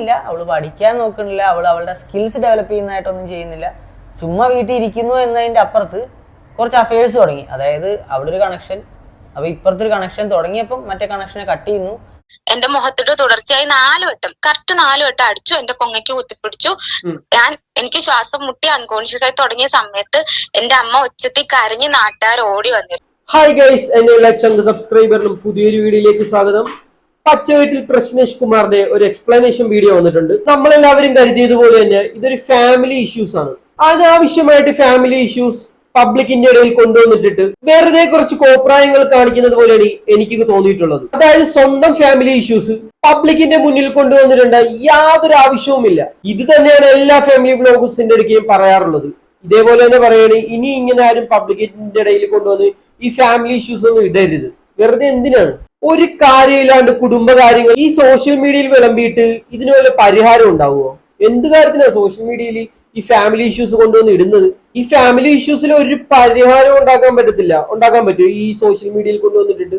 ഇല്ല അവൾ പഠിക്കാൻ നോക്കുന്നില്ല. അവൾ അവളുടെ സ്കിൽസ് ഡെവലപ്പ് ചെയ്യുന്നതായിട്ടൊന്നും ചെയ്യുന്നില്ല. ചുമ്മാ വീട്ടിൽ ഇരിക്കുന്നു എന്നതിന്റെ അപ്പുറത്ത് കുറച്ച് അഫയേഴ്സ് തുടങ്ങി. അതായത് അവിടെ ഒരു കണക്ഷൻ അപ്പൊ ഇപ്പുറത്തെ ഒരു കണക്ഷൻ തുടങ്ങിയപ്പം മറ്റേ കണക്ഷനെ കട്ട് ചെയ്യുന്നു. എന്റെ മുഖത്തിട്ട് തുടർച്ചയായി നാല് വട്ടം കറക്റ്റ് നാല് വട്ടം അടിച്ചു. എന്റെ കൊങ്ങയ്ക്ക് കുത്തിപ്പിടിച്ചു. ഞാൻ എനിക്ക് ശ്വാസം മുട്ടി അൺകോൺഷ്യസ് ആയി തുടങ്ങിയ സമയത്ത് എന്റെ അമ്മ ഉച്ചത്തിൽ കരഞ്ഞ് നാട്ടുകാർ ഓടി വന്നു ഹായ് ഗൈസ് എന്റെ എല്ലാ ചങ്ക് സബ്സ്ക്രൈബറിനും പുതിയൊരു വീഡിയോയിലേക്ക് സ്വാഗതം. പച്ചവീട്ടിൽ പ്രശ്നേഷ് കുമാറിന്റെ ഒരു എക്സ്പ്ലനേഷൻ വീഡിയോ വന്നിട്ടുണ്ട്. നമ്മളെല്ലാവരും കരുതിയതുപോലെ തന്നെ ഇതൊരു ഫാമിലി ഇഷ്യൂസ് ആണ്. അനാവശ്യമായിട്ട് ഫാമിലി ഇഷ്യൂസ് പബ്ലിക്കിന്റെ ഇടയിൽ കൊണ്ടുവന്നിട്ടിട്ട് വെറുതെ കുറച്ച് കോപ്രായങ്ങൾ കാണിക്കുന്നത് പോലെയാണ് എനിക്ക് തോന്നിയിട്ടുള്ളത്. അതായത് സ്വന്തം ഫാമിലി ഇഷ്യൂസ് പബ്ലിക്കിന്റെ മുന്നിൽ കൊണ്ടുവന്നിട്ടുണ്ട് യാതൊരു ആവശ്യവുമില്ല. ഇത് തന്നെയാണ് എല്ലാ ഫാമിലി ബ്ലോഗേഴ്സിന്റെ ഇടയ്ക്കും പറയാറുള്ളത്. ഇതേപോലെ തന്നെ പറയാണ് ഇനി ഇങ്ങനെ ആരും പബ്ലിക്കിന്റെ ഇടയിൽ കൊണ്ടുവന്ന് ഈ ഫാമിലി ഇഷ്യൂസ് ഒന്നും ഇടരുത്. വെറുതെ എന്തിനാണ്? ഒരു കാര്യമില്ലാണ്ട് കുടുംബകാര്യങ്ങൾ ഈ സോഷ്യൽ മീഡിയയിൽ വിളമ്പിയിട്ട് ഇതിന് വല്ല പരിഹാരം ഉണ്ടാവുമോ? എന്ത് കാര്യത്തിനാണ് സോഷ്യൽ മീഡിയയിൽ ഈ ഫാമിലി ഇഷ്യൂസ് കൊണ്ടുവന്ന് ഇടുന്നത്? ഈ ഫാമിലി ഇഷ്യൂസിൽ ഒരു പരിഹാരം ഉണ്ടാക്കാൻ പറ്റത്തില്ല. ഉണ്ടാക്കാൻ പറ്റുമോ ഈ സോഷ്യൽ മീഡിയയിൽ കൊണ്ടുവന്നിട്ടുണ്ട്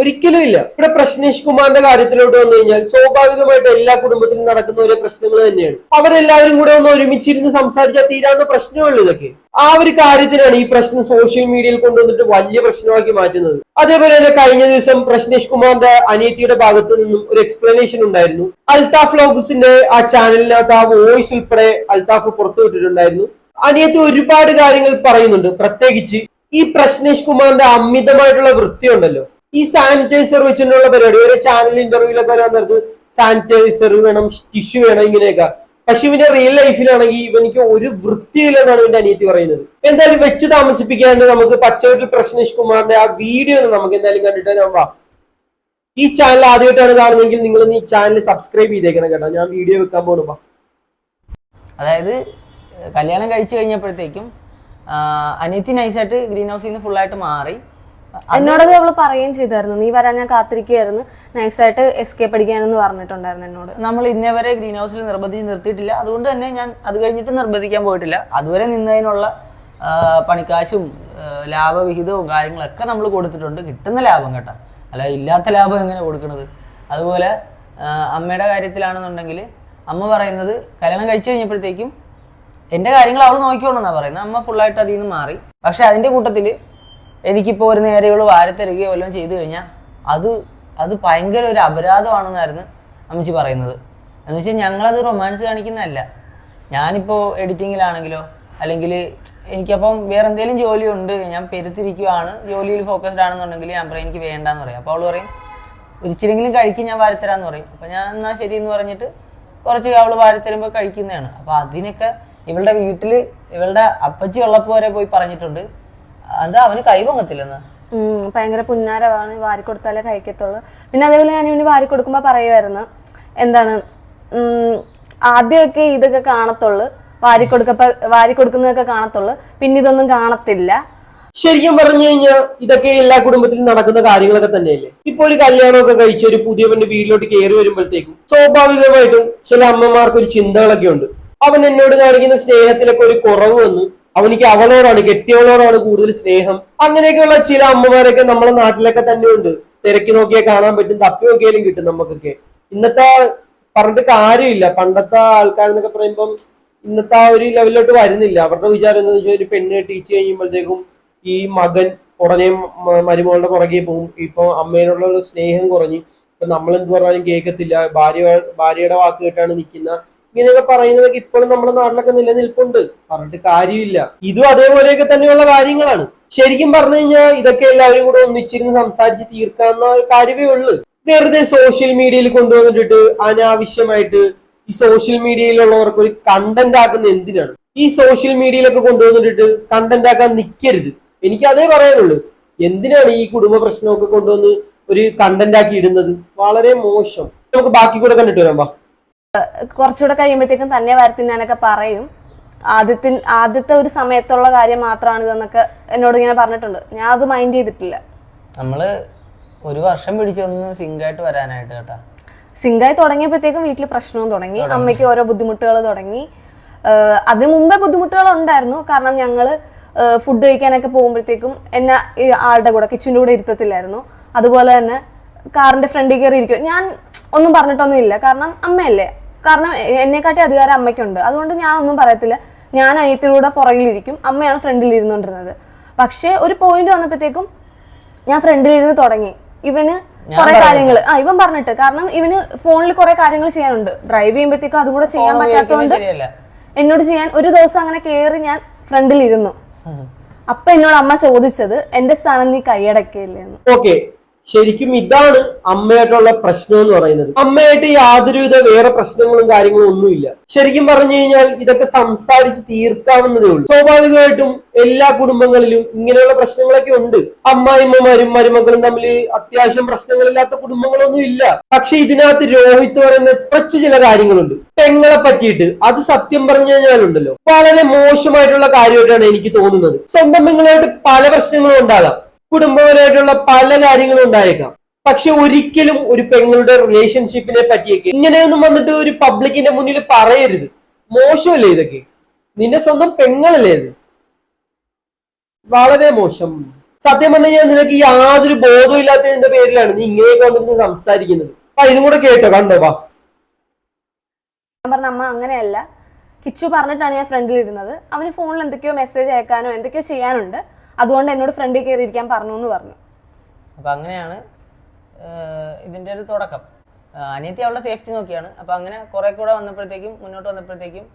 ഒരിക്കലും ഇല്ല. ഇവിടെ പ്രശ്നേഷ് കുമാറിന്റെ കാര്യത്തിലോട്ട് വന്നു കഴിഞ്ഞാൽ സ്വാഭാവികമായിട്ട് എല്ലാ കുടുംബത്തിലും നടക്കുന്ന ഒരേ പ്രശ്നങ്ങൾ തന്നെയാണ്. അവരെല്ലാവരും കൂടെ ഒന്ന് ഒരുമിച്ചിരുന്ന് സംസാരിച്ചാൽ തീരാവുന്ന പ്രശ്നമുള്ളൂ ഇതൊക്കെ. ആ ഒരു കാര്യത്തിനാണ് ഈ പ്രശ്നം സോഷ്യൽ മീഡിയയിൽ കൊണ്ടുവന്നിട്ട് വലിയ പ്രശ്നമാക്കി മാറ്റുന്നത്. അതേപോലെ തന്നെ കഴിഞ്ഞ ദിവസം പ്രശ്നേഷ് കുമാറിന്റെ അനിയത്തിയുടെ ഭാഗത്തു നിന്നും ഒരു എക്സ്പ്ലനേഷൻ ഉണ്ടായിരുന്നു. അൽതാഫ് ലോഗസിന്റെ ആ ചാനലിനകത്ത് ആ വോയിസ് ഉൾപ്പെടെ അൽതാഫ് പുറത്തുവിട്ടിട്ടുണ്ടായിരുന്നു അനിയത്തി ഒരുപാട് കാര്യങ്ങൾ പറയുന്നുണ്ട്. പ്രത്യേകിച്ച് ഈ പ്രശ്നേഷ് കുമാറിന്റെ അമിതമായിട്ടുള്ള വൃത്തി ഉണ്ടല്ലോ ഈ സാനിറ്റൈസർ വെച്ചിട്ടുള്ള പരിപാടി. ഒരു ചാനൽ ഇന്റർവ്യൂലൊക്കെ വരാൻ നേരത്ത് സാനിറ്റൈസർ വേണം ടിഷ്യൂ വേണം ഇങ്ങനെയൊക്കെ. പക്ഷെ ഇവന്റെ റിയൽ ലൈഫിലാണെങ്കിൽ ഇവനിക്ക് ഒരു വൃത്തിയില്ലെന്നാണ് ഇവന്റെ അനിയത്തി പറയുന്നത്. എന്തായാലും വെച്ച് താമസിപ്പിക്കാണ്ട് നമുക്ക് പച്ചവീട്ടിൽ പ്രശ്നേഷ് കുമാറിന്റെ ആ വീഡിയോ നമുക്ക് എന്തായാലും കണ്ടിട്ട് ഞാൻ വാ. ഈ ചാനൽ ആദ്യമായിട്ടാണ് കാണുന്നതെങ്കിൽ നിങ്ങൾ ഈ ചാനൽ സബ്സ്ക്രൈബ് ചെയ്തേക്കണം കേട്ടോ. ഞാൻ വീഡിയോ വെക്കാൻ വാ. അതായത് കല്യാണം കഴിച്ചു കഴിഞ്ഞപ്പോഴത്തേക്കും അനിയത്തി നൈസായിട്ട് ഗ്രീൻ ഹൗസിൽ നിന്ന് ഫുള്ളായിട്ട് മാറി. എന്നോടത് അവൾ പറയുകയും ചെയ്തായിരുന്നു. നീ വരാൻ ഞാൻ കാത്തിരിക്കുകയായിരുന്നു. നൈസായിട്ട് എസ്കേപ്പ് അടിക്കാനെന്ന് പറഞ്ഞിട്ടുണ്ടായിരുന്നു എന്നോട്. നമ്മൾ ഇന്നേ വരെ ഗ്രീൻ ഹൗസിൽ നിർബന്ധിച്ച് നിർത്തിയിട്ടില്ല. അതുകൊണ്ട് തന്നെ ഞാൻ അത് കഴിഞ്ഞിട്ട് നിർബന്ധിക്കാൻ പോയിട്ടില്ല. അതുവരെ നിന്നതിനുള്ള പണിക്കാശും ലാഭവിഹിതവും കാര്യങ്ങളൊക്കെ നമ്മൾ കൊടുത്തിട്ടുണ്ട്. കിട്ടുന്ന ലാഭം കേട്ടോ. അല്ല ഇല്ലാത്ത ലാഭം എങ്ങനെ കൊടുക്കണത്? അതുപോലെ അമ്മയുടെ കാര്യത്തിലാണെന്നുണ്ടെങ്കിൽ അമ്മ പറയുന്നത് കല്യാണം കഴിച്ചു കഴിഞ്ഞപ്പോഴത്തേക്കും എന്റെ കാര്യങ്ങൾ അവൾ നോക്കിക്കോളെന്നാണ് പറയുന്നത്. അമ്മ ഫുള്ളായിട്ട് അതിൽ നിന്ന് മാറി. പക്ഷെ അതിന്റെ കൂട്ടത്തിൽ എനിക്കിപ്പോൾ ഒരു നേരെയുള്ള വാരത്തരുകയോ വല്ലതും ചെയ്തു കഴിഞ്ഞാൽ അത് അത് ഭയങ്കര ഒരു അപരാധമാണെന്നായിരുന്നു അമ്മച്ചി പറയുന്നത്. എന്ന് വെച്ചാൽ ഞങ്ങളത് റൊമാൻസ് കാണിക്കുന്നതല്ല. ഞാനിപ്പോൾ എഡിറ്റിങ്ങിലാണെങ്കിലോ അല്ലെങ്കിൽ എനിക്കപ്പം വേറെ എന്തെങ്കിലും ജോലി ഉണ്ട് ഞാൻ പെരുത്തിരിക്കുവാണ് ജോലിയിൽ ഫോക്കസ്ഡ് ആണെന്നുണ്ടെങ്കിൽ ഞാൻ പറയും എനിക്ക് വേണ്ടാന്ന് പറയും. അപ്പോൾ അവൾ പറയും ഒരിച്ചിലെങ്കിലും കഴിക്കും ഞാൻ വാരിത്തരാന്ന് പറയും. അപ്പം ഞാൻ എന്നാൽ ശരി എന്ന് പറഞ്ഞിട്ട് കുറച്ച് അവൾ വാരിത്തരുമ്പോൾ കഴിക്കുന്നതാണ്. അപ്പോൾ അതിനൊക്കെ ഇവളുടെ വീട്ടിൽ ഇവളുടെ അപ്പച്ചി ഉള്ളപ്പോൾ വരെ പോയി പറഞ്ഞിട്ടുണ്ട്. എന്താ അവന് കൈ പൊങ്ങത്തില്ലെന്ന്. ഉം, ഭയങ്കര പുന്നാരമാണ് വാരി കൊടുത്താലേ കഴിക്കത്തുള്ളൂ. പിന്നെ അതേപോലെ ഞാൻ ഇവന് വാരി കൊടുക്കുമ്പോ പറയുമായിരുന്നു എന്താണ് ഉം, ആദ്യമൊക്കെ ഇതൊക്കെ കാണത്തുള്ളു വാരി കൊടുക്കപ്പ വാരി കൊടുക്കുന്നതൊക്കെ കാണത്തുള്ളു പിന്നെ ഇതൊന്നും കാണത്തില്ല. ശരിക്കും പറഞ്ഞു കഴിഞ്ഞാൽ ഇതൊക്കെ എല്ലാ കുടുംബത്തിലും നടക്കുന്ന കാര്യങ്ങളൊക്കെ തന്നെയല്ലേ? ഇപ്പൊ ഒരു കല്യാണമൊക്കെ കഴിച്ച് ഒരു പുതിയവന്റെ വീട്ടിലോട്ട് കയറി വരുമ്പോഴത്തേക്കും സ്വാഭാവികമായിട്ടും ചില അമ്മമാർക്ക് ഒരു ചിന്തകളൊക്കെ ഉണ്ട്. അവൻ എന്നോട് കാണിക്കുന്ന സ്നേഹത്തിലൊക്കെ ഒരു കുറവ് വന്നു. അവനിക്ക് അവളോടാണ് കെട്ടിയവളോടാണ് കൂടുതൽ സ്നേഹം. അങ്ങനെയൊക്കെയുള്ള ചില അമ്മമാരൊക്കെ നമ്മളെ നാട്ടിലൊക്കെ തന്നെ ഉണ്ട് തിരക്കി നോക്കിയാൽ കാണാൻ പറ്റും തപ്പി നോക്കിയാലും കിട്ടും നമുക്കൊക്കെ. ഇന്നത്തെ പറഞ്ഞിട്ട് കാര്യമില്ല. പണ്ടത്തെ ആൾക്കാരെന്നൊക്കെ പറയുമ്പം ഇന്നത്തെ ആ ഒരു ലെവലിലോട്ട് വരുന്നില്ല. അവരുടെ വിചാരം എന്താ വെച്ചാൽ ഒരു പെണ്ണ് ടീച്ച് കഴിയുമ്പോഴത്തേക്കും ഈ മകൻ ഉടനെ മരുമകളുടെ പുറകെ പോകും. ഇപ്പൊ അമ്മേനുള്ള ഒരു സ്നേഹം കുറഞ്ഞു. ഇപ്പൊ നമ്മൾ എന്ത് പറഞ്ഞാലും കേൾക്കത്തില്ല. ഭാര്യ ഭാര്യയുടെ വാക്ക് കേട്ടാണ് നിൽക്കുന്ന ഇങ്ങനെയൊക്കെ പറയുന്നതൊക്കെ ഇപ്പോഴും നമ്മുടെ നാട്ടിലൊക്കെ നിലനിൽപ്പുണ്ട്. പറഞ്ഞിട്ട് കാര്യമില്ല. ഇതും അതേപോലെയൊക്കെ തന്നെയുള്ള കാര്യങ്ങളാണ്. ശരിക്കും പറഞ്ഞു കഴിഞ്ഞാൽ ഇതൊക്കെ എല്ലാവരും കൂടെ ഒന്നിച്ചിരുന്ന് സംസാരിച്ച് തീർക്കാവുന്ന കാര്യമേ ഉള്ളൂ. വെറുതെ സോഷ്യൽ മീഡിയയിൽ കൊണ്ടുവന്നിട്ട് അനാവശ്യമായിട്ട് ഈ സോഷ്യൽ മീഡിയയിലുള്ളവർക്ക് ഒരു കണ്ടന്റ് ആക്കുന്ന എന്തിനാണ്? ഈ സോഷ്യൽ മീഡിയയിലൊക്കെ കൊണ്ടുവന്നിട്ട് കണ്ടന്റ് ആക്കാൻ നിൽക്കരുത് എനിക്ക് അതേ പറയാനുള്ളൂ. എന്തിനാണ് ഈ കുടുംബ പ്രശ്നമൊക്കെ കൊണ്ടുവന്ന് ഒരു കണ്ടന്റ് ആക്കി ഇടുന്നത്? വളരെ മോശം. നമുക്ക് ബാക്കി കൂടെ കണ്ടിട്ട് വരാം കുറച്ചുകൂടെ കഴിയുമ്പോഴത്തേക്കും തന്നെ വരത്തിന്നാനൊക്കെ പറയും. ആദ്യത്തിൻ ആദ്യത്തെ ഒരു സമയത്തുള്ള കാര്യം മാത്രമാണ് ഇതെന്നൊക്കെ എന്നോട് ഇങ്ങനെ പറഞ്ഞിട്ടുണ്ട്. ഞാൻ അത് മൈൻഡ് ചെയ്തിട്ടില്ല. നമ്മൾ ഒരു വർഷം പിടിച്ചൊന്ന് സിങ്കായിട്ട് വരാനായിട്ട് കേട്ടാ. സിങ്കായി തുടങ്ങിയപ്പോഴത്തേക്കും വീട്ടിൽ പ്രശ്നവും തുടങ്ങി. അമ്മയ്ക്ക് ഓരോ ബുദ്ധിമുട്ടുകൾ തുടങ്ങി. അതിന് മുമ്പേ ബുദ്ധിമുട്ടുകൾ ഉണ്ടായിരുന്നു. കാരണം ഞങ്ങൾ ഫുഡ് കഴിക്കാനൊക്കെ പോകുമ്പോഴത്തേക്കും എന്നെ ആളുടെ കൂടെ കിച്ചന്റെ കൂടെ ഇരുത്തത്തില്ലായിരുന്നു. അതുപോലെ തന്നെ കാറിന്റെ ഫ്രണ്ടിൽ കയറി ഇരിക്കും ഞാൻ ഒന്നും പറഞ്ഞിട്ടൊന്നും ഇല്ല. കാരണം അമ്മയല്ലേ. കാരണം എന്നെക്കാട്ടി അധികാരം അമ്മയ്ക്കുണ്ട്. അതുകൊണ്ട് ഞാൻ ഒന്നും പറയത്തില്ല. ഞാൻ അനിയത്തിലൂടെ പുറകിലിരിക്കും. അമ്മയാണ് ഫ്രണ്ടിൽ ഇരുന്നുകൊണ്ടിരുന്നത് പക്ഷേ ഒരു പോയിന്റ് വന്നപ്പോഴത്തേക്കും ഞാൻ ഫ്രണ്ടിലിരുന്ന് തുടങ്ങി. ഇവന് കുറെ കാര്യങ്ങൾ ആ ഇവൻ പറഞ്ഞിട്ട്. കാരണം ഇവന് ഫോണിൽ കുറെ കാര്യങ്ങൾ ചെയ്യാനുണ്ട്. ഡ്രൈവ് ചെയ്യുമ്പോഴത്തേക്കും അതും കൂടെ ചെയ്യാൻ പറ്റാത്തതുകൊണ്ട് എന്നോട് ചെയ്യാൻ ഒരു ദിവസം അങ്ങനെ കയറി ഞാൻ ഫ്രണ്ടിലിരുന്നു അപ്പൊ എന്നോട് അമ്മ ചോദിച്ചത് എന്റെ സ്ഥാനം നീ കൈയടക്കില്ലേ? എന്ന്. ഓക്കെ ശരിക്കും ഇതാണ് അമ്മയായിട്ടുള്ള പ്രശ്നം എന്ന് പറയുന്നത്. അമ്മയായിട്ട് യാതൊരുവിധ വേറെ പ്രശ്നങ്ങളും കാര്യങ്ങളും ഒന്നുമില്ല. ശരിക്കും പറഞ്ഞു കഴിഞ്ഞാൽ ഇതൊക്കെ സംസാരിച്ച് തീർക്കാവുന്നതേ ഉള്ളൂ. സ്വാഭാവികമായിട്ടും എല്ലാ കുടുംബങ്ങളിലും ഇങ്ങനെയുള്ള പ്രശ്നങ്ങളൊക്കെ ഉണ്ട്. അമ്മായിമ്മമാരും മരുമക്കളും തമ്മിൽ അത്യാവശ്യം പ്രശ്നങ്ങളില്ലാത്ത കുടുംബങ്ങളൊന്നും ഇല്ല. പക്ഷെ ഇതിനകത്ത് രോഹിത് പറയുന്ന കുറച്ച് ചില കാര്യങ്ങളുണ്ട്. പെങ്ങളെ പറ്റിയിട്ട് അത് സത്യം പറഞ്ഞു കഴിഞ്ഞാലുണ്ടല്ലോ. വളരെ മോശമായിട്ടുള്ള കാര്യമായിട്ടാണ് എനിക്ക് തോന്നുന്നത്. സ്വന്തം പെങ്ങളായിട്ട് പല പ്രശ്നങ്ങളും ഉണ്ടാകാം. കുടുംബപരമായിട്ടുള്ള പല കാര്യങ്ങളും ഉണ്ടായേക്കാം. പക്ഷെ ഒരിക്കലും ഒരു പെങ്ങളുടെ റിലേഷൻഷിപ്പിനെ പറ്റിയൊക്കെ ഇങ്ങനെയൊന്നും വന്നിട്ട് ഒരു പബ്ലിക്കിന്റെ മുന്നിൽ പറയരുത്. മോശമല്ലേ ഇതൊക്കെ? നിന്റെ സ്വന്തം പെങ്ങളല്ലേ ഇത്? വളരെ മോശം. സത്യം പറഞ്ഞു കഴിഞ്ഞാൽ നിനക്ക് യാതൊരു ബോധവും ഇല്ലാത്തതിന്റെ പേരിലാണ് നീ ഇങ്ങനെയൊക്കെ വന്നിരുന്ന് സംസാരിക്കുന്നത്. അപ്പൊ ഇതും കൂടെ കേട്ടോ കണ്ടോ വാ. ഞാൻ പറഞ്ഞ അമ്മ അങ്ങനെയല്ല. കിച്ചു പറഞ്ഞിട്ടാണ് ഞാൻ ഫ്രണ്ടിൽ ഇരുന്നത്. അവന് ഫോണിൽ എന്തൊക്കെയോ മെസ്സേജ് അയക്കാനോ എന്തൊക്കെയോ ചെയ്യാനുണ്ട്. അതുകൊണ്ട് എന്നോട് ഫ്രണ്ടിൽ കയറിയിരിക്കാൻ പറഞ്ഞു എന്ന് പറഞ്ഞു. അപ്പൊ അങ്ങനെയാണ് ഇതിന്റെ ഒരു തുടക്കം. അനിയത്തി അവളുടെ സേഫ്റ്റി നോക്കിയാണ്. അപ്പൊ അങ്ങനെ കുറെ കൂടെ വന്നപ്പോഴത്തേക്കും മുന്നോട്ട് വന്നപ്പോഴത്തേക്കും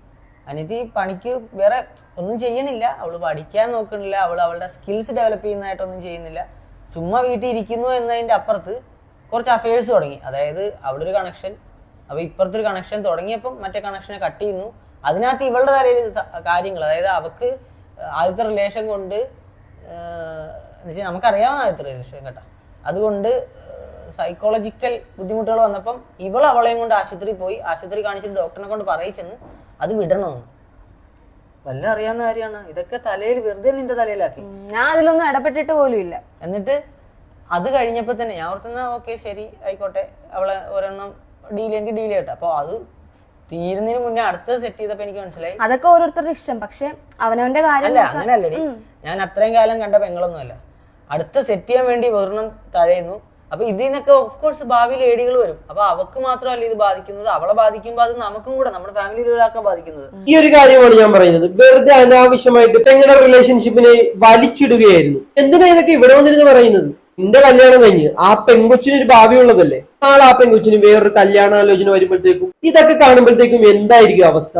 അനിയത്തി പണിക്ക് വേറെ ഒന്നും ചെയ്യണില്ല. അവൾ പഠിക്കാൻ നോക്കണില്ല അവൾ അവളുടെ സ്കിൽസ് ഡെവലപ്പ് ചെയ്യുന്നതായിട്ടൊന്നും ചെയ്യുന്നില്ല. ചുമ്മാ വീട്ടിൽ ഇരിക്കുന്നു എന്നതിന്റെ അപ്പുറത്ത് കുറച്ച് അഫയേഴ്സ് തുടങ്ങി. അതായത് അവിടെ ഒരു കണക്ഷൻ അപ്പൊ ഇപ്പുറത്തെ ഒരു കണക്ഷൻ തുടങ്ങിയപ്പം മറ്റേ കണക്ഷനെ കട്ട് ചെയ്യുന്നു. അതിനകത്ത് ഇവളുടെ തലയിൽ കാര്യങ്ങൾ അതായത് അവക്ക് ആദ്യത്തെ റിലേഷൻ കൊണ്ട് എന്നുവെച്ചാൽ നമുക്കറിയാവുന്ന ആദ്യത്തെ വിഷയം കേട്ടോ. അതുകൊണ്ട് സൈക്കോളജിക്കൽ ബുദ്ധിമുട്ടുകൾ വന്നപ്പം ഇവൾ അവളെയും കൊണ്ട് ആശുപത്രിയിൽ പോയി. ആശുപത്രി കാണിച്ചിട്ട് ഡോക്ടറിനെ കൊണ്ട് പറയിച്ചെന്ന് അത് വിടണമെന്ന് വല്ല അറിയാവുന്ന കാര്യമാണ്. ഇതൊക്കെ തലയിൽ വെറുതെ നിന്റെ തലയിലാക്കി. ഞാൻ അതിലൊന്നും ഇടപെട്ടിട്ട് പോലും ഇല്ല. എന്നിട്ട് അത് കഴിഞ്ഞപ്പോ തന്നെ ഞാൻ ഓർത്തുന്ന ഓക്കെ ശരി ആയിക്കോട്ടെ. അവളെ ഒരെണ്ണം ഡീൽ ചെയ്യെങ്കിൽ ഡീൽ ചെയ്യട്ടെ. അപ്പോൾ അത് തീരുന്നതിന് മുന്നേ അടുത്ത് സെറ്റ് ചെയ്തപ്പോ എനിക്ക് മനസ്സിലായി. അതൊക്കെ ഓരോരുത്തരുടെ ഇഷ്ടം. പക്ഷെ അവനവന്റെ കാര്യം അല്ല അങ്ങനെയല്ലടി ഞാൻ അത്രയും കാലം കണ്ട പെങ്ങളൊന്നുമല്ല. അടുത്ത സെറ്റ് ചെയ്യാൻ വേണ്ടി വെറുണം തഴയുന്നു. അപ്പൊ ഇതിൽ നിന്നൊക്കെ ഓഫ് കോഴ്സ് ഭാവിയിൽ ഏടികൾ വരും. അപ്പൊ അവക്ക് മാത്രമല്ല ഇത് ബാധിക്കുന്നത്. അവളെ ബാധിക്കുമ്പോൾ അത് നമുക്കും കൂടെ നമ്മുടെ ഫാമിലിയിൽ ഒരാൾക്ക് ബാധിക്കുന്നത്. ഈ ഒരു കാര്യമാണ് ഞാൻ പറയുന്നത്. വെറുതെ അനാവശ്യമായിട്ട് പെങ്ങളുടെ റിലേഷൻഷിപ്പിനെ വലിച്ചിടുകയായിരുന്നു. എന്തിനാ ഇതൊക്കെ ഇവിടെ വന്നിരുന്ന് പറയുന്നത്? നിന്റെ കല്യാണം കഴിഞ്ഞ് ആ പെങ്കൊച്ചിന് ഒരു ഭാവി ഉള്ളതല്ലേ? നാളെ ആ പെങ്കൊച്ചിന് വേറൊരു കല്യാണാലോചന വരുമ്പോഴത്തേക്കും ഇതൊക്കെ കാണുമ്പോഴത്തേക്കും എന്തായിരിക്കും അവസ്ഥ?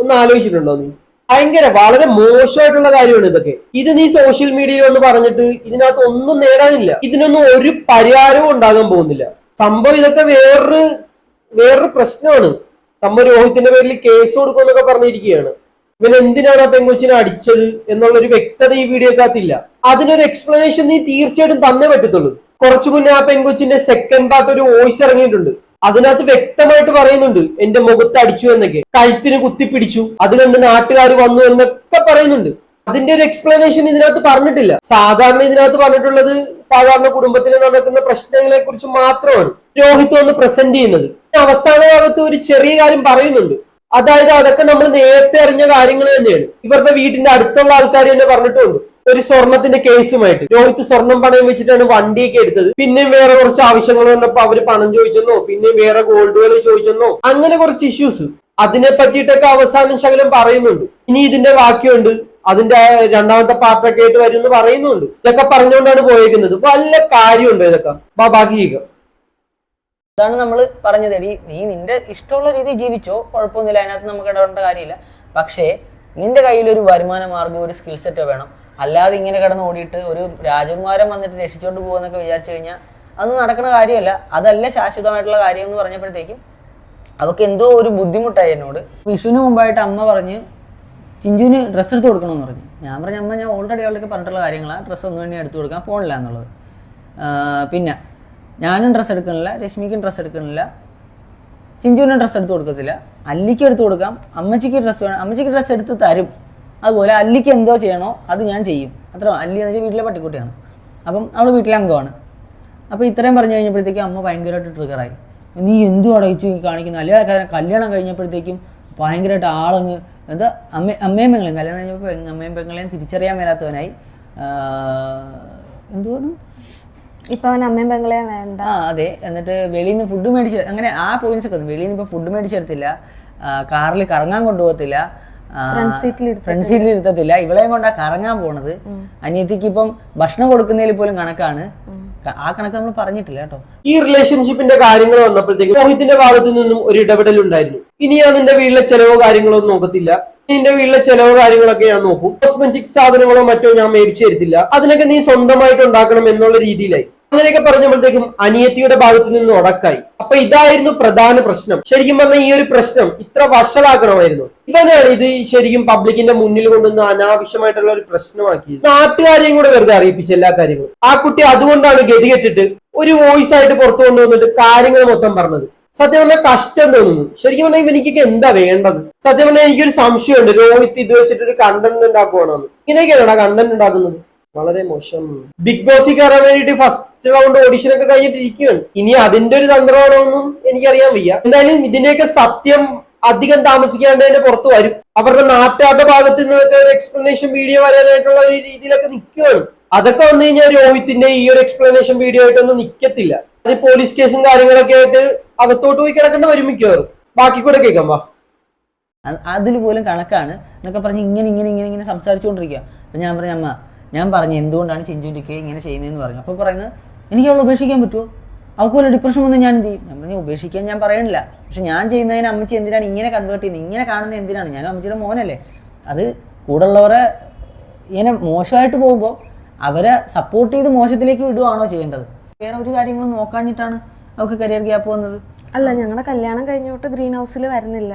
ഒന്ന് ആലോചിച്ചിട്ടുണ്ടോ നീ? ഭയങ്കര വളരെ മോശമായിട്ടുള്ള കാര്യമാണ് ഇതൊക്കെ. ഇത് നീ സോഷ്യൽ മീഡിയയിൽ ഒന്ന് പറഞ്ഞിട്ട് ഇതിനകത്ത് ഒന്നും നേടാനില്ല. ഇതിനൊന്നും ഒരു പരിഹാരവും ഉണ്ടാകാൻ പോകുന്നില്ല. സംഭവം ഇതൊക്കെ വേറൊരു വേറൊരു പ്രശ്നമാണ്. സംഭവം രോഹിത്തിന്റെ പേരിൽ കേസ് കൊടുക്കുമെന്നൊക്കെ പറഞ്ഞിരിക്കുകയാണ്. ഇവൻ എന്തിനാണ് ആ പെങ്കൊച്ചിനെ അടിച്ചത് എന്നുള്ള ഒരു വ്യക്തത ഈ വീഡിയോക്കകത്തില്ല. അതിനൊരു എക്സ്പ്ലനേഷൻ നീ തീർച്ചയായിട്ടും തന്നെ പറ്റത്തുള്ളൂ. കുറച്ചു മുന്നേ ആ പെങ്കൊച്ചിന്റെ സെക്കൻഡ് പാർട്ട് ഒരു വോയിസ് ഇറങ്ങിയിട്ടുണ്ട്. അതിനകത്ത് വ്യക്തമായിട്ട് പറയുന്നുണ്ട് എന്റെ മുഖത്ത് അടിച്ചു എന്നൊക്കെ. കഴുത്തിന് കുത്തിപ്പിടിച്ചു അത് കണ്ട് നാട്ടുകാർ വന്നു എന്നൊക്കെ പറയുന്നുണ്ട്. അതിന്റെ ഒരു എക്സ്പ്ലനേഷൻ ഇതിനകത്ത് പറഞ്ഞിട്ടില്ല. സാധാരണ ഇതിനകത്ത് പറഞ്ഞിട്ടുള്ളത് സാധാരണ കുടുംബത്തിൽ നടക്കുന്ന പ്രശ്നങ്ങളെ കുറിച്ച് മാത്രമാണ് രോഹിത് ഒന്ന് പ്രസന്റ് ചെയ്യുന്നത്. അവസാന ഭാഗത്ത് ഒരു ചെറിയ കാര്യം പറയുന്നുണ്ട്. അതായത് അതൊക്കെ നമ്മൾ നേരത്തെ അറിഞ്ഞ കാര്യങ്ങൾ തന്നെയാണ്. ഇവരുടെ വീടിന്റെ അടുത്തുള്ള ആൾക്കാർ തന്നെ പറഞ്ഞിട്ടുണ്ട്. ഒരു സ്വർണത്തിന്റെ കേസുമായിട്ട്. രോഹിത് സ്വർണം പണയം വെച്ചിട്ടാണ് വണ്ടിയൊക്കെ എടുത്തത്. പിന്നെയും വേറെ കുറച്ച് ആവശ്യങ്ങൾ വന്നപ്പോ അവർ പണം ചോദിച്ചെന്നോ പിന്നെയും വേറെ ഗോൾഡുകൾ ചോദിച്ചെന്നോ അങ്ങനെ കുറച്ച് ഇഷ്യൂസ് അതിനെ പറ്റിയിട്ടൊക്കെ അവസാനം ശകലം പറയുന്നുണ്ട്. ഇനി ഇതിന്റെ ബാക്കിയുണ്ട്. അതിന്റെ രണ്ടാമത്തെ പാർട്ടൊക്കെ ആയിട്ട് വരും എന്ന് പറയുന്നുണ്ട്. ഇതൊക്കെ പറഞ്ഞുകൊണ്ടാണ് പോയേക്കുന്നത്. വല്ല കാര്യമുണ്ടോ ഇതൊക്കെ? ബാക്കി അതാണ് നമ്മൾ പറഞ്ഞത്. നീ നീ നിന്റെ ഇഷ്ടമുള്ള രീതി ജീവിച്ചോ കുഴപ്പമൊന്നുമില്ല അതിനകത്ത് നമുക്ക് ഇടപെടേണ്ട കാര്യമില്ല. പക്ഷേ നിന്റെ കയ്യിൽ ഒരു വരുമാന മാർഗം ഒരു സ്കിൽ സെറ്റ് വേണം. അല്ലാതെ ഇങ്ങനെ കിടന്ന് ഓടിയിട്ട് ഒരു രാജകുമാരൻ വന്നിട്ട് രക്ഷിച്ചോണ്ട് പോകുമെന്നൊക്കെ വിചാരിച്ചു കഴിഞ്ഞാൽ അതൊന്നും നടക്കുന്ന കാര്യമല്ല. അതല്ല ശാശ്വതമായിട്ടുള്ള കാര്യം എന്ന് പറഞ്ഞപ്പോഴത്തേക്കും അവൾക്ക് എന്തോ ഒരു ബുദ്ധിമുട്ടായി എന്നോട്. വിഷുവിന് മുമ്പായിട്ട് അമ്മ പറഞ്ഞ് ചിഞ്ചുവിന് ഡ്രസ്സ് എടുത്ത് കൊടുക്കണമെന്ന് പറഞ്ഞു. ഞാൻ പറഞ്ഞ അമ്മ ഞാൻ ഓൾറെഡി അവൾക്ക് പറഞ്ഞിട്ടുള്ള കാര്യങ്ങളാണ് ഡ്രസ്സ് ഒന്നും വേണ്ടി എടുത്തു കൊടുക്കാൻ പോണില്ല എന്നുള്ളത്. പിന്നെ ഞാനും ഡ്രസ്സ് എടുക്കണില്ല രശ്മിക്കും ഡ്രസ്സ് എടുക്കണില്ല ചിഞ്ചുവിനും ഡ്രസ്സ് എടുത്ത് കൊടുക്കത്തില്ല. അല്ലിക്ക് എടുത്ത് കൊടുക്കാം അമ്മച്ചിക്ക് ഡ്രസ്സ് വേണം അമ്മച്ചിക്ക് ഡ്രസ്സ് എടുത്ത് തരും. അതുപോലെ അല്ലിക്ക് എന്തോ ചെയ്യണോ അത് ഞാൻ ചെയ്യും. അത്ര അല്ലി എന്ന് വെച്ചാൽ വീട്ടിലെ പട്ടിക്കുട്ടിയാണ്. അപ്പം അവൾ വീട്ടിലെ അംഗമാണ്. അപ്പോൾ ഇത്രയും പറഞ്ഞു കഴിഞ്ഞപ്പോഴത്തേക്കും അമ്മ ഭയങ്കരമായിട്ട് ട്രിഗറായി നീ എന്തു അടയിച്ചു ഈ കാണിക്കുന്ന? അല്ലെങ്കിൽ കല്യാണം കഴിഞ്ഞപ്പോഴത്തേക്കും ഭയങ്കരമായിട്ട് ആളങ്ങ് എന്താ അമ്മ അമ്മയും പെങ്ങളെയും കല്യാണം കഴിഞ്ഞപ്പോൾ അമ്മയും പെങ്ങളെയും തിരിച്ചറിയാൻ മേലാത്തവനായി. എന്തുകൊണ്ട് ഇപ്പൊ അവൻ അമ്മയും പെങ്ങളെയും വേണ്ട. ആ അതെ. എന്നിട്ട് വെളിയിൽ നിന്ന് ഫുഡ് മേടിച്ച് അങ്ങനെ ആ പോയിന്റ്സ് ഒക്കെ വെളിയിൽ നിന്ന് ഇപ്പൊ ഫുഡ് മേടിച്ചെടുത്തില്ല. കാറിൽ കറങ്ങാൻ കൊണ്ടുപോകത്തില്ല. ഫ്രണ്ട് സീറ്റിൽ ഇരുത്തത്തില്ല. ഇവളെയും കൊണ്ടാ കറങ്ങാൻ പോണത്. അനിയത്തിക്ക് ഇപ്പം ഭക്ഷണം കൊടുക്കുന്നതിൽ പോലും കണക്കാണ്. ആ കണക്ക് നമ്മൾ പറഞ്ഞിട്ടില്ല കേട്ടോ. ഈ റിലേഷൻഷിപ്പിന്റെ കാര്യങ്ങൾ വന്നപ്പോഴത്തേക്ക് രോഹിത്തിന്റെ ഭാഗത്തു നിന്നും ഒരു ഇടപെടൽ ഉണ്ടായിരുന്നു. ഇനി ഞാൻ നിന്റെ വീട്ടിലെ ചെലവോ കാര്യങ്ങളോ ഒന്നും നോക്കത്തില്ല. നിന്റെ വീട്ടിലെ ചെലവോ കാര്യങ്ങളൊക്കെ ഞാൻ നോക്കും. കോസ്മെറ്റിക് സാധനങ്ങളോ മറ്റോ ഞാൻ മേടിച്ചു തരത്തില്ല. അതിനൊക്കെ നീ സ്വന്തമായിട്ട് ഉണ്ടാക്കണം എന്നുള്ള രീതിയിലായി. അങ്ങനെയൊക്കെ പറഞ്ഞപ്പോഴത്തേക്കും അനിയത്തിയുടെ ഭാഗത്തു നിന്ന് ഉടക്കായി അപ്പൊ ഇതായിരുന്നു പ്രധാന പ്രശ്നം. ശരിക്കും പറഞ്ഞാൽ ഈ ഒരു പ്രശ്നം ഇത്ര വഷളാക്കണമായിരുന്നു. ഇവനാണ് ഇത് ശരിക്കും പബ്ലിക്കിന്റെ മുന്നിൽ കൊണ്ടുവന്ന് അനാവശ്യമായിട്ടുള്ള ഒരു പ്രശ്നമാക്കിയത്. നാട്ടുകാരെയും കൂടെ വെറുതെ അറിയിപ്പിച്ച എല്ലാ കാര്യങ്ങളും. ആ കുട്ടി അതുകൊണ്ടാണ് ഗതികെട്ടിട്ട് ഒരു വോയിസ് ആയിട്ട് പുറത്തു കൊണ്ടുവന്നിട്ട് കാര്യങ്ങൾ മൊത്തം പറഞ്ഞത്. സത്യം പറഞ്ഞാൽ കഷ്ടം തോന്നുന്നു. ശരിക്കും പറഞ്ഞാൽ ഇവനിക്കൊക്കെ എന്താ വേണ്ടത്? സത്യം പറഞ്ഞാൽ എനിക്കൊരു സംശയമുണ്ട്. രോഹിത് ഇത് വെച്ചിട്ട് ഒരു കണ്ടന്റ് ഉണ്ടാക്കുവാണെന്ന്. ഇങ്ങനെയൊക്കെയാണോ കണ്ടന്റ് ഉണ്ടാക്കുന്നത്? വളരെ മോശം. ബിഗ് ബോസിൽ കയറാൻ വേണ്ടിയിട്ട് ഫസ്റ്റ് റൗണ്ട് ഓഡിഷൻ ഒക്കെ കഴിഞ്ഞിട്ട് ഇരിക്കുകയാണ് ഇനി അതിന്റെ ഒരു തന്ത്രമാണോ എന്നും എനിക്കറിയാൻ വയ്യ. എന്തായാലും ഇതിന്റെയൊക്കെ സത്യം അധികം താമസിക്കാണ്ട് തന്നെ പുറത്തു വരും. അവരുടെ നാട്ടാരുടെ ഭാഗത്ത് നിന്നൊക്കെ ഒരു എക്സ്പ്ലനേഷൻ വീഡിയോ വരാനായിട്ടുള്ള ഒരു രീതിയിലൊക്കെ നിൽക്കുകയാണ്. അതൊക്കെ വന്നു കഴിഞ്ഞാൽ രോഹിത്തിന്റെ ഈ ഒരു എക്സ്പ്ലനേഷൻ വീഡിയോ ആയിട്ടൊന്നും നിക്കത്തില്ല. അത് പോലീസ് കേസും കാര്യങ്ങളൊക്കെ ആയിട്ട് അകത്തോട്ട് പോയി കിടക്കേണ്ട വരും മിക്കവാറും. ബാക്കി കൂടെ കേൾക്കാം വാ. അതിൽ പോലും കണക്കാണ് എന്നൊക്കെ പറഞ്ഞ് ഇങ്ങനെ ഇങ്ങനെ ഇങ്ങനെ ഇങ്ങനെ സംസാരിച്ചുകൊണ്ടിരിക്കുക. അപ്പം ഞാൻ പറഞ്ഞ അമ്മ ഞാൻ പറഞ്ഞു എന്തുകൊണ്ടാണ് ചിഞ്ചുന്റെക്ക് ഇങ്ങനെ ചെയ്യുന്നതെന്ന് പറഞ്ഞു. അപ്പോൾ പറയുന്നത് എനിക്ക് അവളെ ഉപേക്ഷിക്കാൻ പറ്റുമോ അവൾക്ക് വല്ല ഡിപ്രഷൻ വന്ന് ഞാൻ എന്ത് ചെയ്യും? ഞാൻ പറഞ്ഞു ഉപേക്ഷിക്കാൻ ഞാൻ പറയണില്ല. പക്ഷെ ഞാൻ ചെയ്യുന്നതിന് അമ്മച്ചി എന്തിനാണ് ഇങ്ങനെ കൺവേർട്ട് ചെയ്യുന്നത്? ഇങ്ങനെ കാണുന്നത് എന്തിനാണ്? ഞാനും അമ്മച്ചിയുടെ മോനല്ലേ. അത് കൂടുള്ളവരെ ഇങ്ങനെ മോശമായിട്ട് പോകുമ്പോൾ അവരെ സപ്പോർട്ട് ചെയ്ത് മോശത്തിലേക്ക് വിടുവാണോ ചെയ്യേണ്ടത്? വേറെ ഒരു കാര്യങ്ങളും നോക്കാഞ്ഞിട്ടാണ് അവൾക്ക് കരിയർ ഗ്യാപ്പ് വന്നത്. അല്ല ഞങ്ങളുടെ കല്യാണം കഴിഞ്ഞോട്ട് ഗ്രീൻ ഹൗസിൽ വരുന്നില്ല.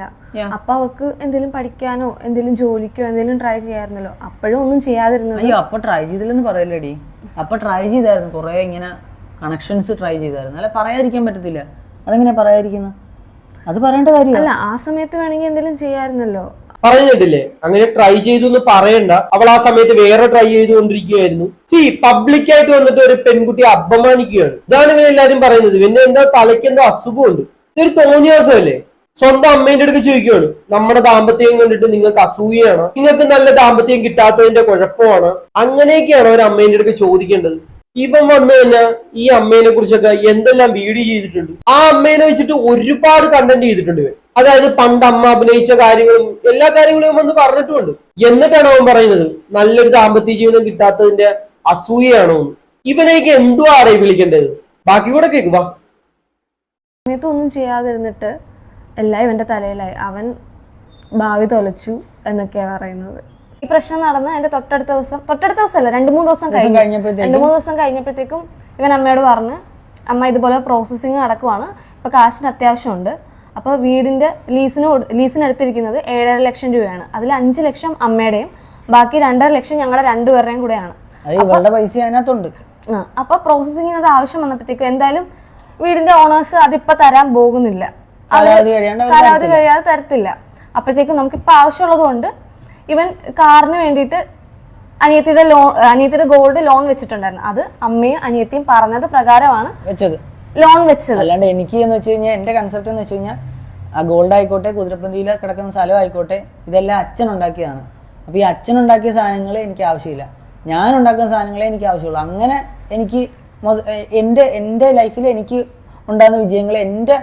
അപ്പൊ അവക്ക് എന്തെങ്കിലും പഠിക്കാനോ എന്തെങ്കിലും ജോലിക്കോ എന്തെങ്കിലും ട്രൈ ചെയ്യാറുണ്ടല്ലോ അപ്പോഴും ഒന്നും ചെയ്യാതിരുന്നത്. അയ്യോ അപ്പൊ ട്രൈ ചെയ്തില്ലെന്ന് പറയല്ലേടി. അപ്പൊ ട്രൈ ചെയ്തായിരുന്നു. കുറെ ഇങ്ങനെ കണക്ഷൻസ് ട്രൈ ചെയ്തായിരുന്നു. അല്ല പറയാതിരിക്കാൻ പറ്റത്തില്ല. അതെങ്ങനെ പറയാതിരിക്കുന്നു? അത് പറയേണ്ട കാര്യമല്ല ആ സമയത്ത് വേണമെങ്കിൽ എന്തെങ്കിലും ചെയ്യായിരുന്നല്ലോ. പറഞ്ഞിട്ടില്ലേ? അങ്ങനെ ട്രൈ ചെയ്തു എന്ന് പറയണ്ട. അവൾ ആ സമയത്ത് വേറെ ട്രൈ ചെയ്തുകൊണ്ടിരിക്കുകയായിരുന്നു. സി പബ്ലിക് ആയിട്ട് വന്നിട്ട് ഒരു പെൺകുട്ടി അപമാനിക്കുകയാണ്. ഇതാണ് ഇവൻ എല്ലാരും പറയുന്നത്. പിന്നെ എന്താ തലയ്ക്ക് എന്തോ അസുഖമുണ്ട്. ഇതൊരു തോന്നിയാസമല്ലേ സ്വന്തം അമ്മേന്റെ അടുത്ത് ചോദിക്കുകയാണ്. നമ്മുടെ ദാമ്പത്യം കണ്ടിട്ട് നിങ്ങൾക്ക് അസൂയാണ് നിങ്ങൾക്ക് നല്ല ദാമ്പത്യം കിട്ടാത്തതിന്റെ കുഴപ്പമാണ്? അങ്ങനെയൊക്കെയാണ് ഒരു അമ്മേന്റെ അടുത്ത് ചോദിക്കേണ്ടത്. ഇവൻ വന്നു കഴിഞ്ഞാൽ ഈ അമ്മേനെ കുറിച്ചൊക്കെ എന്തെല്ലാം വീഡിയോ ചെയ്തിട്ടുണ്ട്. ആ അമ്മേനെ വെച്ചിട്ട് ഒരുപാട് കണ്ടന്റ് ചെയ്തിട്ടുണ്ട് അതായത് പണ്ട് അമ്മ അഭിനയിച്ച കാര്യങ്ങളും എല്ലാ കാര്യങ്ങളും വന്ന് പറഞ്ഞിട്ടുമുണ്ട്. എന്നിട്ടാണ് അവൻ പറയുന്നത് നല്ലൊരു ദാമ്പത്യ ജീവിതം കിട്ടാത്തതിന്റെ അസൂയയാണോ ഇവനേക്ക് എന്തോ എന്തുവാണ് വിളിക്കേണ്ടത്? ബാക്കി കൂടെ കേക്ക് വാ. സമയത്ത് ഒന്നും ചെയ്യാതിരുന്നിട്ട് എല്ലാം ഇവന്റെ തലയിലായി. അവൻ ഭാവി തൊലച്ചു എന്നൊക്കെയാ പറയുന്നത്. ഈ പ്രശ്നം നടന്ന് എന്റെ തൊട്ടടുത്ത ദിവസം തൊട്ടടുത്ത ദിവസമല്ല രണ്ടു മൂന്ന് ദിവസം കഴിഞ്ഞു. രണ്ടു മൂന്ന് ദിവസം കഴിഞ്ഞപ്പോഴത്തേക്കും ഇവൻ അമ്മയോട് പറഞ്ഞ് അമ്മ ഇതുപോലെ പ്രോസസ്സിങ് നടക്കുവാണ് ഇപ്പൊ കാശിന് അത്യാവശ്യമുണ്ട്. അപ്പോൾ വീടിന്റെ ലീസിന് ലീസിന് എടുത്തിരിക്കുന്നത് ഏഴര ലക്ഷം രൂപയാണ്. അതിൽ അഞ്ച് ലക്ഷം അമ്മയുടെയും ബാക്കി രണ്ടര ലക്ഷം ഞങ്ങളുടെ രണ്ടുപേരുടെയും കൂടെയാണ്. പൈസ അതിനകത്തുണ്ട്. അപ്പൊ പ്രോസസ്സിങ്ങിന് അത് ആവശ്യം വന്നപ്പോഴത്തേക്കും എന്തായാലും വീടിന്റെ ഓണേഴ്സ് അതിപ്പോ തരാൻ പോകുന്നില്ല. കാലാവധി കഴിയാതെ തരത്തില്ല. അപ്പോഴത്തേക്കും നമുക്കിപ്പോ ആവശ്യമുള്ളത് കൊണ്ട് ഇവൻ കാറിന് വേണ്ടിയിട്ട് അനിയത്തിയുടെ ലോൺ അനിയത്തിയുടെ ഗോൾഡ് ലോൺ വെച്ചിട്ടുണ്ടായിരുന്നു. അത് അമ്മയും അനിയത്തിയും പറഞ്ഞത് പ്രകാരമാണ് വെച്ചത്. ലോൺ വെച്ചത്. അല്ലാണ്ട് എനിക്ക് എന്ന് വെച്ച് കഴിഞ്ഞാൽ എന്റെ കൺസെപ്റ്റ് എന്ന് വെച്ച് കഴിഞ്ഞാൽ ആ ഗോൾഡ് ആയിക്കോട്ടെ കുതിരപ്പന്തിയിൽ കിടക്കുന്ന സ്ഥലം ആയിക്കോട്ടെ ഇതെല്ലാം അച്ഛൻ ഉണ്ടാക്കിയതാണ്. അപ്പൊ ഈ അച്ഛൻ ഉണ്ടാക്കിയ സാധനങ്ങളെ എനിക്ക് ആവശ്യമില്ല. ഞാൻ ഉണ്ടാക്കുന്ന സാധനങ്ങളെ എനിക്ക് ആവശ്യമുള്ളൂ. അങ്ങനെ എനിക്ക് എന്റെ എന്റെ എന്റെ എന്റെ ലൈഫിൽ എനിക്ക് ഉണ്ടാകുന്ന വിജയങ്ങൾ എന്റെ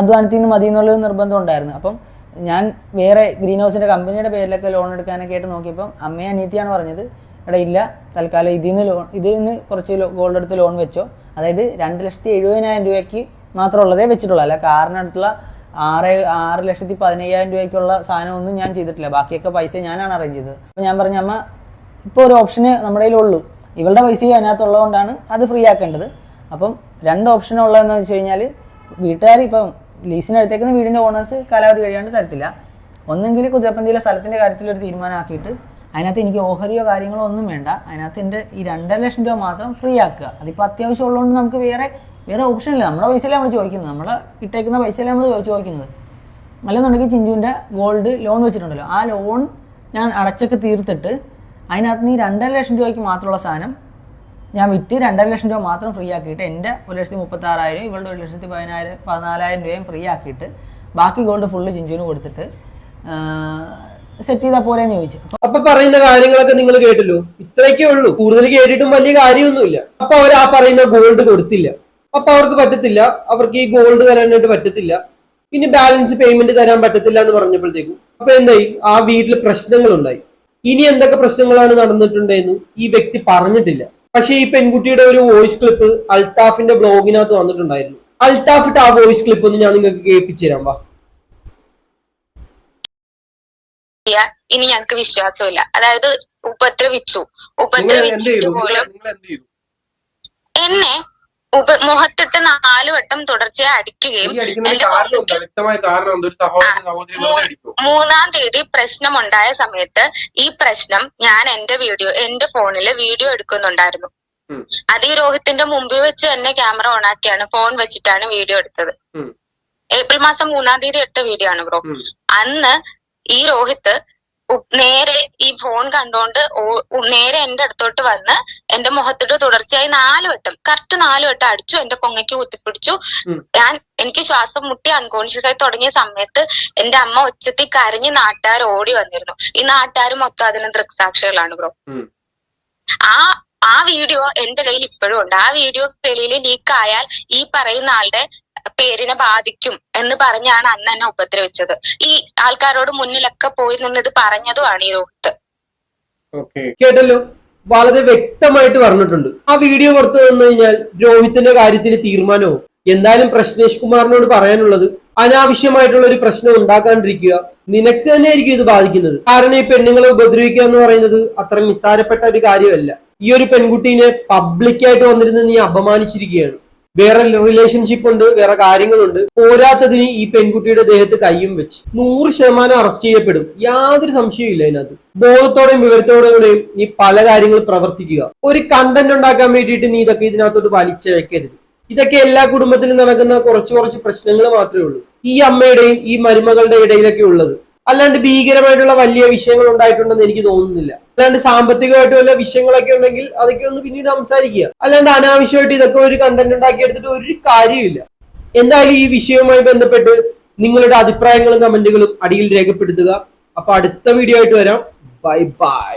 അധ്വാനത്തിൽ നിന്ന് മതി എന്നുള്ളൊരു നിർബന്ധം ഉണ്ടായിരുന്നു. അപ്പം ഞാൻ വേറെ ഗ്രീൻ ഹൗസിന്റെ കമ്പനിയുടെ പേരിലൊക്കെ ലോൺ എടുക്കാനൊക്കെ ആയിട്ട് നോക്കിയപ്പം അമ്മയും അനീത്തിയാണ് പറഞ്ഞത് എടാ ഇല്ല തൽക്കാലം ഇതിൽ നിന്ന് ലോൺ ഇതിൽ നിന്ന് കുറച്ച് ഗോൾഡ് എടുത്ത് ലോൺ വെച്ചോ. അതായത് രണ്ട് ലക്ഷത്തി എഴുപതിനായിരം രൂപയ്ക്ക് മാത്രമുള്ളതേ വെച്ചിട്ടുള്ളൂ. അല്ല കാറിനടുത്തുള്ള ആറ് ആറ് ലക്ഷത്തി പതിനയ്യായിരം രൂപയ്ക്കുള്ള സാധനമൊന്നും ഞാൻ ചെയ്തിട്ടില്ല. ബാക്കിയൊക്കെ പൈസ ഞാനാണ് അറേഞ്ച് ചെയ്തത്. അപ്പോൾ ഞാൻ പറഞ്ഞ അമ്മ ഇപ്പോൾ ഒരു ഓപ്ഷന് നമ്മുടെ കയ്യിലുള്ളൂ. ഇവളുടെ പൈസ അതിനകത്തുള്ളതുകൊണ്ടാണ് അത് ഫ്രീ ആക്കേണ്ടത്. അപ്പം രണ്ട് ഓപ്ഷൻ ഉള്ളതെന്ന് വെച്ച് കഴിഞ്ഞാൽ വീട്ടുകാർ ഇപ്പം ലീസിന് എടുത്തേക്കുന്ന വീടിന്റെ ഓണേഴ്സ് കാലാവധി കഴിയാണ്ട് തരത്തില്ല. ഒന്നെങ്കിൽ കുതിരപ്പന്തിയിലെ സ്ഥലത്തിന്റെ കാര്യത്തിൽ ഒരു തീരുമാനമാക്കിയിട്ട് അതിനകത്ത് എനിക്ക് ഓഹരിയോ കാര്യങ്ങളോ ഒന്നും വേണ്ട. അതിനകത്ത് എന്റെ ഈ രണ്ടര ലക്ഷം രൂപ മാത്രം ഫ്രീ ആക്കുക. അതിപ്പോൾ അത്യാവശ്യം ഉള്ളതുകൊണ്ട് നമുക്ക് വേറെ വേറെ ഓപ്ഷൻ ഇല്ല. നമ്മുടെ പൈസയിലാണ് നമ്മൾ ചോദിക്കുന്നത്. നമ്മൾ ഇട്ടേക്കുന്ന പൈസയിലാണ് നമ്മൾ ചോദിക്കുന്നത്. അല്ലെന്നുണ്ടെങ്കിൽ ചിഞ്ചുവിന്റെ ഗോൾഡ് ലോൺ വെച്ചിട്ടുണ്ടല്ലോ. ആ ലോൺ ഞാൻ അടച്ചൊക്കെ തീർത്തിട്ട് അതിനകത്ത് ഈ രണ്ടര ലക്ഷം രൂപയ്ക്ക് മാത്രമുള്ള സാധനം ഞാൻ വിറ്റ് രണ്ടര ലക്ഷം രൂപ മാത്രം ഫ്രീ ആക്കിയിട്ട് എന്റെ ഒരു ലക്ഷത്തി മുപ്പത്തി ആറായിരം ഇവളുടെ ഒരു ലക്ഷത്തി പതിനായിരം പതിനാലായിരം രൂപയും ഫ്രീ ആക്കിയിട്ട് ബാക്കി ഗോൾഡ് ഫുള്ള് ചിഞ്ചുവിന് കൊടുത്തിട്ട് സെറ്റ് ചെയ്താൽ പോരെന്ന് ചോദിച്ചു. അപ്പൊ പറയുന്ന കാര്യങ്ങളൊക്കെ നിങ്ങൾ കേട്ടല്ലോ? ഇത്രയൊക്കെ ഉള്ളൂ. കൂടുതൽ കേട്ടിട്ടും വലിയ കാര്യമൊന്നുമില്ല. അപ്പൊ അവർ ആ പറയുന്ന ഗോൾഡ് കൊടുത്തില്ല. അപ്പൊ അവർക്ക് പറ്റത്തില്ല. അവർക്ക് ഈ ഗോൾഡ് തരാനായിട്ട് പറ്റത്തില്ല. പിന്നെ ബാലൻസ് പേയ്മെന്റ് തരാൻ പറ്റത്തില്ല എന്ന് പറഞ്ഞപ്പോഴത്തേക്കും അപ്പൊ എന്തായി? ആ വീട്ടിൽ പ്രശ്നങ്ങളുണ്ടായി. ഇനി എന്തൊക്കെ പ്രശ്നങ്ങളാണ് നടന്നിട്ടുണ്ടെന്ന് ഈ വ്യക്തി പറഞ്ഞിട്ടില്ല. പക്ഷെ ഈ പെൺകുട്ടിയുടെ ഒരു വോയിസ് ക്ലിപ്പ് അൽത്താഫിന്റെ ബ്ലോഗിനകത്ത് വന്നിട്ടുണ്ടായിരുന്നു. അൽത്താഫിട്ട് ആ വോയിസ് ക്ലിപ്പ് ഒന്ന് ഞാൻ നിങ്ങൾക്ക് കേൾപ്പിച്ചു തരാം വാ. ഇനി ഞങ്ങൾക്ക് വിശ്വാസമില്ല. അതായത് ഉപദ്രവിച്ചു ഉപദ്രവിച്ചു എന്നെ ഉപ മുഖത്തിട്ട് നാലു വട്ടം തുടർച്ചയായി അടിക്കുകയും മൂന്നാം തീയതി പ്രശ്നമുണ്ടായ സമയത്ത് ഈ പ്രശ്നം ഞാൻ എന്റെ വീഡിയോ എന്റെ ഫോണിൽ വീഡിയോ എടുക്കുന്നുണ്ടായിരുന്നു. അത് ഈ രോഹിത്തിന്റെ മുമ്പിൽ വെച്ച് തന്നെ ക്യാമറ ഓൺ ആക്കിയാണ് ഫോൺ വെച്ചിട്ടാണ് വീഡിയോ എടുത്തത്. ഏപ്രിൽ മാസം മൂന്നാം തീയതി എടുത്ത വീഡിയോ ആണ് ബ്രോ. അന്ന് ഈ രോഹിത്ത് നേരെ ഈ ഫോൺ ഉ- നേരെ എന്റെ അടുത്തോട്ട് വന്ന് എന്റെ മുഖത്തോട്ട് തുടർച്ചയായി നാല് വട്ടം കറക്റ്റ് നാല് വട്ടം അടിച്ചു എന്റെ കൊങ്ങയ്ക്ക് കുത്തിപ്പിടിച്ചു. ഞാൻ എനിക്ക് ശ്വാസം മുട്ടി അൺകോൺഷ്യസ് ആയി തുടങ്ങിയ സമയത്ത് എന്റെ അമ്മ ഒച്ചത്തിൽ കരഞ്ഞ് നാട്ടുകാർ ഓടി വന്നിരുന്നു. ഈ നാട്ടുകാർ മൊത്തം അതിന് ദൃക്സാക്ഷികളാണ് ബ്രോ ആ ആ വീഡിയോ എന്റെ കയ്യിൽ ഇപ്പോഴും ഉണ്ട്. ആ വീഡിയോ വെളിയിൽ ലീക്ക് ആയാൽ ഈ പറയുന്ന ആളുടെ പേരിനെ ബാധിക്കും എന്ന് പറഞ്ഞാണ് അന്ന് എന്നെ ഉപദ്രവിച്ചത്. ഈ ആൾക്കാരോട് മുന്നിലൊക്കെ പോയി നിന്ന് ഇത് പറഞ്ഞതുമാണ് ഈ രോഹിത്ത് കേട്ടല്ലോ? വളരെ വ്യക്തമായിട്ട് പറഞ്ഞിട്ടുണ്ട്. ആ വീഡിയോ പുറത്തു വന്നു കഴിഞ്ഞാൽ രോഹിത്തിന്റെ കാര്യത്തിൽ തീരുമാനവും. എന്തായാലും പ്രശ്നേഷ് കുമാറിനോട് പറയാനുള്ളത് അനാവശ്യമായിട്ടുള്ള ഒരു പ്രശ്നം ഉണ്ടാക്കാണ്ടിരിക്കുക. നിനക്ക് തന്നെ ആയിരിക്കും ഇത് ബാധിക്കുന്നത്. കാരണം ഈ പെണ്ണുങ്ങളെ ഉപദ്രവിക്കുക എന്ന് പറയുന്നത് അത്ര നിസ്സാരപ്പെട്ട ഒരു കാര്യമല്ല. ഈ ഒരു പെൺകുട്ടീനെ പബ്ലിക്കായിട്ട് വന്നിരുന്ന് നീ അപമാനിച്ചിരിക്കുകയാണ്. വേറെ റിലേഷൻഷിപ്പ് ഉണ്ട് വേറെ കാര്യങ്ങളുണ്ട്. പോരാത്തതിന് ഈ പെൺകുട്ടിയുടെ ദേഹത്ത് കയ്യും വെച്ച് നൂറ് ശതമാനം അറസ്റ്റ് ചെയ്യപ്പെടും. യാതൊരു സംശയവും ഇല്ല അതിനകത്ത്. ബോധത്തോടെയും വിവരത്തോടെയും നീ പല കാര്യങ്ങൾ പ്രവർത്തിക്കുക. ഒരു കണ്ടന്റ് ഉണ്ടാക്കാൻ വേണ്ടിയിട്ട് നീ ഇതൊക്കെ ഇതിനകത്തോട്ട് വലിച്ചഴക്കരുത് ഇതൊക്കെ എല്ലാ കുടുംബത്തിലും നടക്കുന്ന കുറച്ച് കുറച്ച് പ്രശ്നങ്ങൾ മാത്രമേ ഉള്ളൂ. ഈ അമ്മയുടെയും ഈ മരുമകളുടെ ഇടയിലൊക്കെ ഉള്ളത്. അല്ലാണ്ട് ഭീകരമായിട്ടുള്ള വലിയ വിഷയങ്ങൾ ഉണ്ടായിട്ടുണ്ടെന്ന് എനിക്ക് തോന്നുന്നില്ല. അല്ലാണ്ട് സാമ്പത്തികമായിട്ട് വല്ല വിഷയങ്ങളൊക്കെ ഉണ്ടെങ്കിൽ അതൊക്കെ ഒന്ന് പിന്നീട് സംസാരിക്കുക. അല്ലാണ്ട് അനാവശ്യമായിട്ട് ഇതൊക്കെ ഒരു കണ്ടന്റ് ഉണ്ടാക്കി എടുത്തിട്ട് ഒരു കാര്യമില്ല എന്തായാലും ഈ വിഷയവുമായി ബന്ധപ്പെട്ട് നിങ്ങളുടെ അഭിപ്രായങ്ങളും കമന്റുകളും അടിയിൽ രേഖപ്പെടുത്തുക. അപ്പൊ അടുത്ത വീഡിയോ ആയിട്ട് വരാം. Bye bye